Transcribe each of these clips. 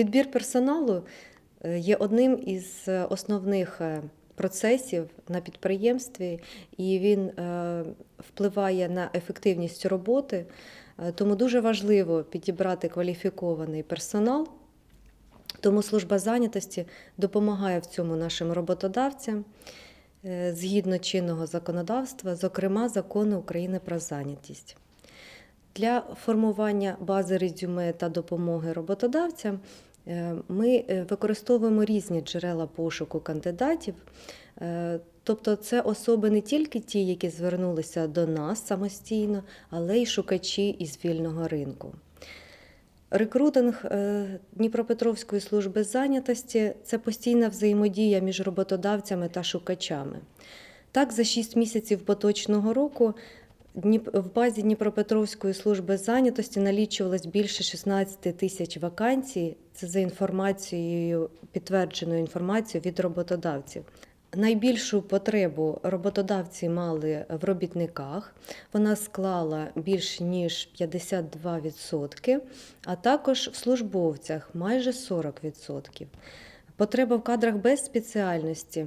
Підбір персоналу е, є одним із е, основних е, процесів на підприємстві, і він впливає на ефективність роботи. Тому дуже важливо підібрати кваліфікований персонал. Тому служба зайнятості допомагає в цьому нашим роботодавцям згідно чинного законодавства, зокрема закону України про зайнятість. Для формування бази резюме та допомоги роботодавцям ми е, використовуємо різні джерела пошуку кандидатів. Е, Тобто це особи не тільки ті, які звернулися до нас самостійно, але й шукачі із вільного ринку. Рекрутинг е, Дніпропетровської служби зайнятості це постійна взаємодія між роботодавцями та шукачами. Так, за 6 місяців поточного року в базі Дніпропетровської служби зайнятості налічувалось більше 16 тисяч вакансій. Це за інформацією, підтвердженою інформацією від роботодавців. Найбільшу потребу роботодавці мали в робітниках. Вона склала більш ніж 52%, а також в службовцях майже 40%. Потреба в кадрах без спеціальності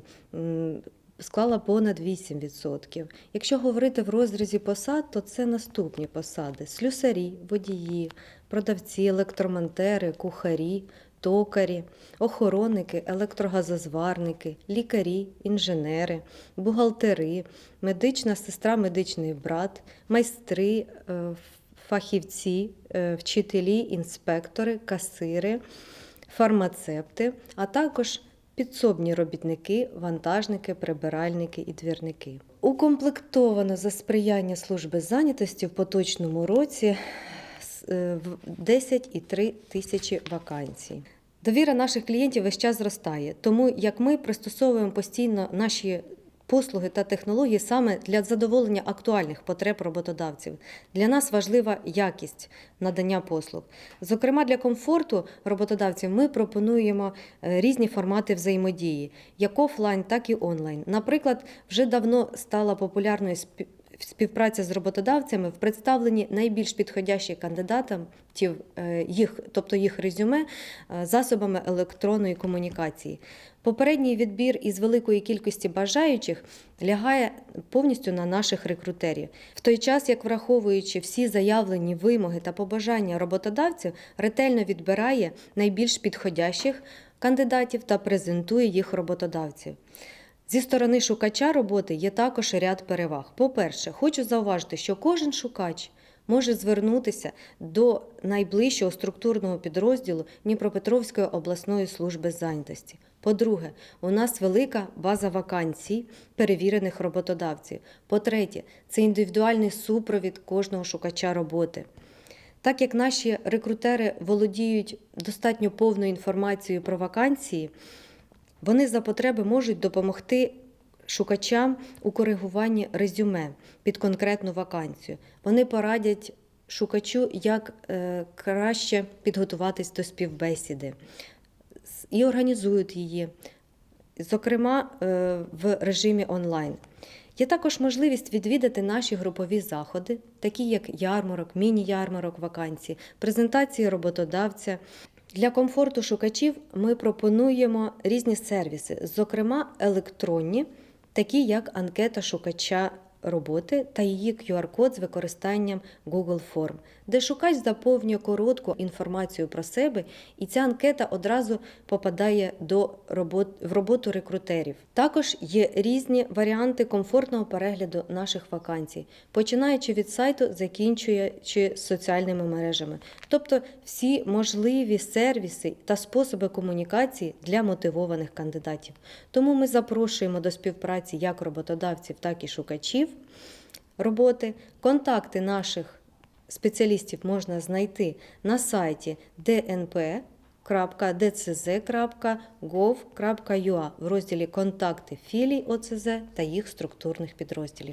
склала понад 8%. Якщо говорити в розрізі посад, то це наступні посади: слюсарі, водії, продавці, електромонтери, кухарі, токарі, охоронники, електрогазозварники, лікарі, інженери, бухгалтери, медична сестра, медичний брат, майстри, е, фахівці, е, вчителі, інспектори, касири, фармацепти, а також підсобні робітники, вантажники, прибиральники і двірники. Укомплектовано за сприяння служби зайнятості в поточному році с- е, в 10,3 тисячі вакансій. Довіра наших клієнтів весь час зростає, тому як ми пристосовуємо постійно наші послуги та технології саме для задоволення актуальних потреб роботодавців. Для нас важлива якість надання послуг. Зокрема, для комфорту роботодавців ми пропонуємо е, різні формати взаємодії, як офлайн, так і онлайн. Наприклад, вже давно стала популярною спі- співпраця з роботодавцями в представленні найбільш підходящих кандидатам, е, їх, тобто їх резюме, е, засобами електронної комунікації. Попередній відбір із великої кількості бажаючих лягає повністю на наших рекрутерів. В той час, як враховуючи всі заявлені вимоги та побажання роботодавців, ретельно відбирає найбільш підходящих кандидатів та презентує їх роботодавців. Зі сторони шукача роботи є також ряд переваг. По-перше, хочу зауважити, що кожен шукач може звернутися до найближчого структурного підрозділу Дніпропетровської обласної служби зайнятості. По-друге, у нас велика база вакансій перевірених роботодавців. По-третє, це індивідуальний супровід кожного шукача роботи. Так як наші рекрутери володіють достатньо повною інформацією про вакансії, вони за потреби можуть допомогти шукачам у коригуванні резюме під конкретну вакансію. Вони порадять шукачу, як е, краще підготуватись до співбесіди і організують її, зокрема е, в режимі онлайн. Є також можливість відвідати наші групові заходи, такі як ярмарок, міні-ярмарок вакансій, презентації роботодавця. Для комфорту шукачів ми пропонуємо різні сервіси, зокрема електронні, такі як анкета шукача роботи та її QR-код з використанням Google Form, де шукач заповнює коротку інформацію про себе, і ця анкета одразу попадає до робот, в роботу рекрутерів. Також є різні варіанти комфортного перегляду наших вакансій, починаючи від сайту, закінчуючи соціальними мережами, тобто всі можливі сервіси та способи комунікації для мотивованих кандидатів. Тому ми запрошуємо до співпраці як роботодавців, так і шукачів роботи. Контакти наших спеціалістів можна знайти на сайті dnp.dcz.gov.ua в розділі Контакти філій ОЦЗ та їх структурних підрозділів.